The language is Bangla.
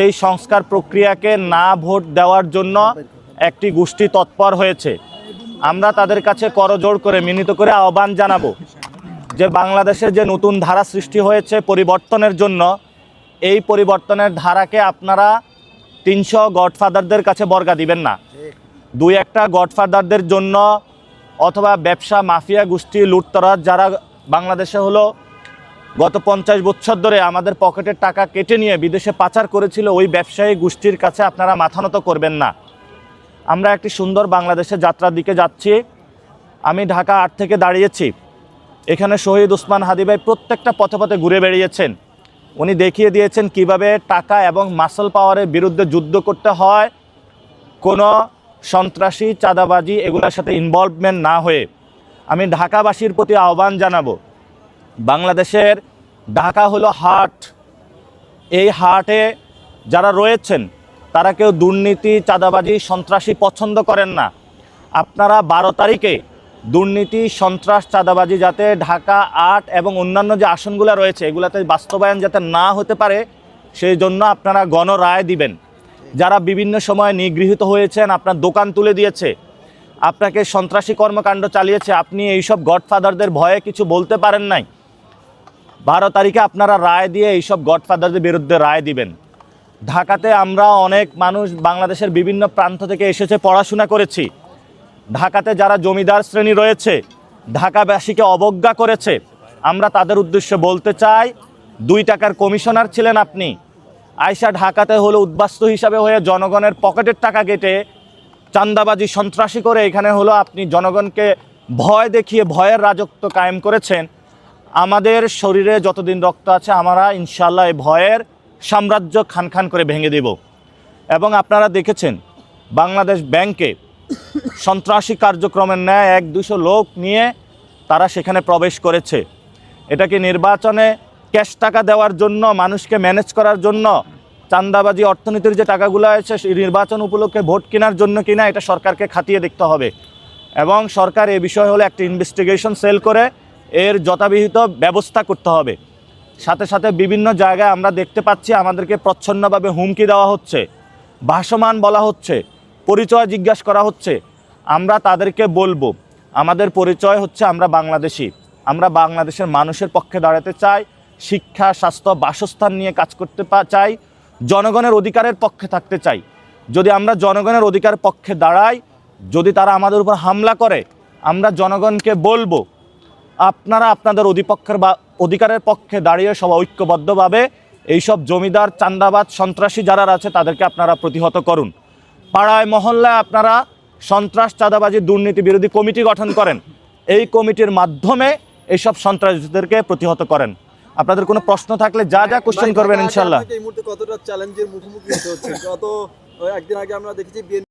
সেই সংস্কার প্রক্রিয়াকে না ভোট দেওয়ার জন্য একটি গোষ্ঠী তৎপর হয়েছে। আমরা তাদের কাছে করজোড় করে, মিনিত করে আহ্বান জানাব যে বাংলাদেশের যে নতুন ধারা সৃষ্টি হয়েছে পরিবর্তনের জন্য, এই পরিবর্তনের ধারাকে আপনারা তিনশো গডফাদারদের কাছে বর্গা দিবেন না। দুই একটা গডফাদারদের জন্য অথবা ব্যবসা মাফিয়া গোষ্ঠী, লুটতরাজ, যারা বাংলাদেশে হলো গত পঞ্চাশ বছর ধরে আমাদের পকেটের টাকা কেটে নিয়ে বিদেশে পাচার করেছিল ওই ব্যবসায়ী গোষ্ঠীর কাছে আপনারা মাথানত করবেন না। আমরা একটি সুন্দর বাংলাদেশের যাত্রার দিকে যাচ্ছি। আমি ঢাকা আট থেকে দাঁড়িয়েছি। এখানে শহীদ উসমান হাদিবাই প্রত্যেকটা পথে পথে ঘুরে বেরিয়েছেন উনি দেখিয়ে দিয়েছেন কীভাবে টাকা এবং মাসল পাওয়ারের বিরুদ্ধে যুদ্ধ করতে হয়। কোনো সন্ত্রাসী, চাঁদাবাজি এগুলোর সাথে ইনভলভমেন্ট না হয়ে। আমি ঢাকাবাসীর প্রতি আহ্বান জানাব। বাংলাদেশের ঢাকা হলো হাট। এই হাটে যারা রয়েছেন, তারা কেউ দুর্নীতি, চাঁদাবাজি, সন্ত্রাসী পছন্দ করেন না। আপনারা বারো তারিখে দুর্নীতি, সন্ত্রাস, চাঁদাবাজি যাতে ঢাকা, আট এবং অন্যান্য যে আসনগুলো রয়েছে, এগুলাতে বাস্তবায়ন যাতে না হতে পারে, সেই জন্য আপনারা গণরায় দিবেন। যারা বিভিন্ন সময় নিগৃহীত হয়েছেন, আপনার দোকান তুলে দিয়েছে, আপনাকে সন্ত্রাসী কর্মকাণ্ড চালিয়েছে, আপনি এইসব গডফাদারদের ভয়ে কিছু বলতে পারেন নাই। বারো তারিখে আপনারা রায় দিয়ে এইসব গডফাদারদের বিরুদ্ধে রায় দিবেন। ঢাকাতে আমরা অনেক মানুষ বাংলাদেশের বিভিন্ন প্রান্ত থেকে এসেছে, পড়াশোনা করেছি। ঢাকাতে যারা জমিদার শ্রেণি রয়েছে, ঢাকাবাসীকে অবজ্ঞা করেছে, আমরা তাদের উদ্দেশ্যে বলতে চাই, দুই টাকার কমিশনার ছিলেন আপনি। আয়সা ঢাকাতে হলো উদ্বাস্তু হিসাবে হয়ে জনগণের পকেটের টাকা কেটে চান্দাবাজি সন্ত্রাসী করে এখানে হলো আপনি জনগণকে ভয় দেখিয়ে ভয়ের রাজত্ব কায়েম করেছেন। আমাদের শরীরে যতদিন রক্ত আছে, আমরা ইনশাল্লাহ এই ভয়ের সাম্রাজ্য খান খান করে ভেঙে দেব। এবং আপনারা দেখেছেন, বাংলাদেশ ব্যাংকে সন্ত্রাসী কার্যক্রমের ন্যায় এক দুশো লোক নিয়ে তারা সেখানে প্রবেশ করেছে। এটাকে নির্বাচনে ক্যাশ টাকা দেওয়ার জন্য, মানুষকে ম্যানেজ করার জন্য চান্দাবাজি অর্থনীতির যে টাকাগুলো আছে, সেই নির্বাচন উপলক্ষে ভোট কেনার জন্য কিনা এটা সরকারকে খাতিয়ে দেখতে হবে। এবং সরকার এ বিষয়ে হলে একটা ইনভেস্টিগেশন সেল করে এর যথাবিহিত ব্যবস্থা করতে হবে। সাথে সাথে বিভিন্ন জায়গায় আমরা দেখতে পাচ্ছি আমাদেরকে প্রচ্ছন্নভাবে হুমকি দেওয়া হচ্ছে, ভাসমান বলা হচ্ছে, পরিচয় জিজ্ঞাসা করা হচ্ছে। আমরা তাদেরকে বলব, আমাদের পরিচয় হচ্ছে আমরা বাংলাদেশি। আমরা বাংলাদেশের মানুষের পক্ষে দাঁড়াতে চাই, শিক্ষা, স্বাস্থ্য, বাসস্থান নিয়ে কাজ করতে চাই, জনগণের অধিকারের পক্ষে থাকতে চাই। যদি আমরা জনগণের অধিকার পক্ষে দাঁড়াই, যদি তারা আমাদের উপর হামলা করে, আমরা জনগণকে বলব আপনারা আপনাদের অধিপক্ষের বা অধিকারের পক্ষে দাঁড়িয়ে সব ঐক্যবদ্ধভাবে এইসব জমিদার চান্দাবাদ সন্ত্রাসী যারা আছে তাদেরকে আপনারা প্রতিহত করুন। পাড়ায় মহল্লায় আপনারা সন্ত্রাস চাঁদাবাজি দুর্নীতি বিরোধী কমিটি গঠন করেন। এই কমিটির মাধ্যমে এইসব সন্ত্রাসীদেরকে প্রতিহত করেন। আপনাদের কোনো প্রশ্ন থাকলে যা যা কোশ্চেন করবেন ইনশাল্লাহ এই মুহূর্তে কতটা চ্যালেঞ্জের মুখোমুখি হতে হচ্ছে? গত একদিন আগে আমরা দেখেছি